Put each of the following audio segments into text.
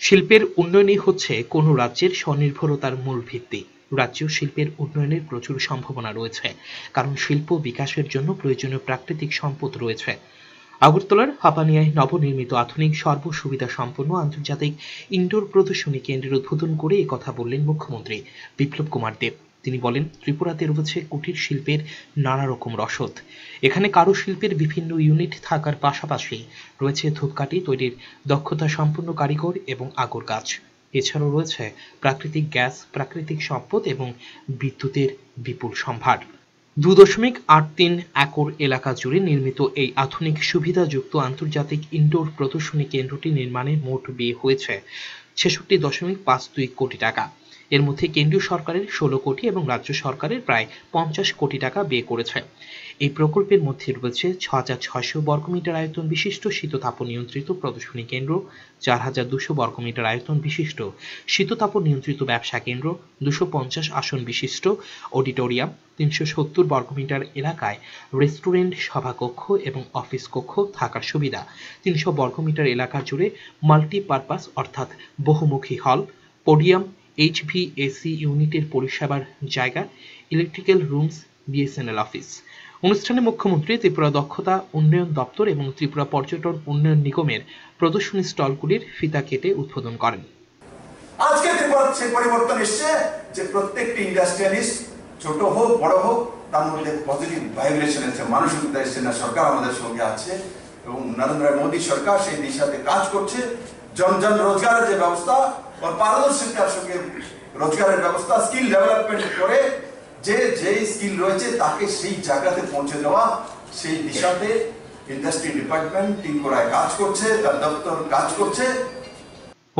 শিল্পের উন্নয়নই হচ্ছে কোন রাজ্যের স্বনির্ভরতার মূল ভিত্তি। রাজ্য শিল্পের উন্নয়নের প্রচুর সম্ভাবনা রয়েছে, কারণ শিল্প বিকাশের জন্য প্রয়োজনীয় প্রাকৃতিক সম্পদ রয়েছে। আগরতলার হাপানিয়ায় নবনির্মিত আধুনিক সর্বসুবিধা সম্পন্ন আন্তর্জাতিক ইনডোর প্রদর্শনী কেন্দ্রের উদ্বোধন করে কথা বললেন মুখ্যমন্ত্রী বিপ্লব কুমার দেব। তিনি বলেন ত্রিপুরাতে রয়েছে কুটির শিল্পের নানা রকম রসদ। এখানে কারুশিল্পের বিভিন্ন ইউনিট থাকার পাশাপাশি রয়েছে ধূপকাঠি তৈরির দক্ষতা সম্পন্ন কারিগর এবং আগর গাছ। এছাড়াও রয়েছে প্রাকৃতিক গ্যাস, প্রাকৃতিক সম্পদ এবং বিদ্যুতের বিপুল সম্ভার। দু দশমিক আট তিন একর এলাকা জুড়ে নির্মিত এই আধুনিক সুবিধাযুক্ত আন্তর্জাতিক ইনডোর প্রদর্শনী কেন্দ্রটি নির্মাণে মোট ব্যয় হয়েছে ছেষট্টি দশমিক পাঁচ দুই কোটি টাকা। এর মধ্যে কেন্দ্রীয় সরকারের ষোলো কোটি এবং রাজ্য সরকারের প্রায় পঞ্চাশ কোটি টাকা ব্যয় করেছে। এই প্রকল্পের মধ্যে রয়েছে ছ হাজার ছয়শো বর্গমিটার আয়তন বিশিষ্ট শীততাপ নিয়ন্ত্রিত প্রদর্শনী কেন্দ্র, চার হাজার দুশো বর্গমিটার আয়তন বিশিষ্ট শীততাপ নিয়ন্ত্রিত ব্যবসা কেন্দ্র, দুশো পঞ্চাশ আসন বিশিষ্ট অডিটোরিয়াম, তিনশো সত্তর বর্গমিটার এলাকায় রেস্টুরেন্ট, সভাকক্ষ এবং অফিস কক্ষ থাকার সুবিধা, তিনশো বর্গমিটার এলাকা জুড়ে মাল্টিপারপাস অর্থাৎ বহুমুখী হল, পোডিয়াম এইচভিএসি ইউনিটের পরিষেবার জায়গা, ইলেকট্রিক্যাল রুমস বিএসএনএল অফিস। অনুষ্ঠানে মুখ্যমন্ত্রী ত্রিপুরা দক্ষতা উন্নয়ন দপ্তর এবং ত্রিপুরা পর্যটন উন্নয়ন নিগমের প্রদর্শনী স্টলগুলির ফিতা কেটে উদ্বোধন করেন। আজকে ত্রিপুরা সেই পরিবর্তন এসছে যে প্রত্যেকটি ইন্ডাস্ট্রিয়ালিস্ট, ছোট হোক, বড় হোক, তার মধ্যে পজিটিভ ভাইব্রেশন এসছে। মানসিকতা এসছে না, সরকার আমাদের সঙ্গে আছে এবং নরেন্দ্র মোদী সরকার সেই দিশাতে কাজ করছে। জন জন রোজগারের যে ব্যবস্থা পারদর্শিতার সঙ্গে রোজগারের ব্যবস্থা স্কিল ডেভেলপমেন্ট করে যে যেই স্কিল রয়েছে তাকে সেই জায়গাতে পৌঁছে দেওয়া, সেই দিশাতে ইন্ডাস্ট্রি ডিপার্টমেন্ট কাজ করছে, তার দপ্তর কাজ করছে।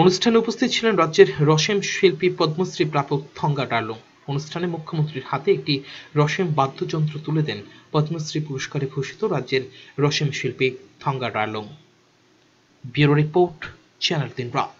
অনুষ্ঠানে উপস্থিত ছিলেন রাজ্যের রসেম শিল্পী পদ্মশ্রী প্রাপক থঙ্গা ডার্লং। অনুষ্ঠানে মুখ্যমন্ত্রীর হাতে একটি রসেম বাদ্যযন্ত্র তুলে দেন পদ্মশ্রী পুরস্কারে ভূষিত রাজ্যের রসেম শিল্পী Thanga Darlong. Bureau report, channel তিন রাত।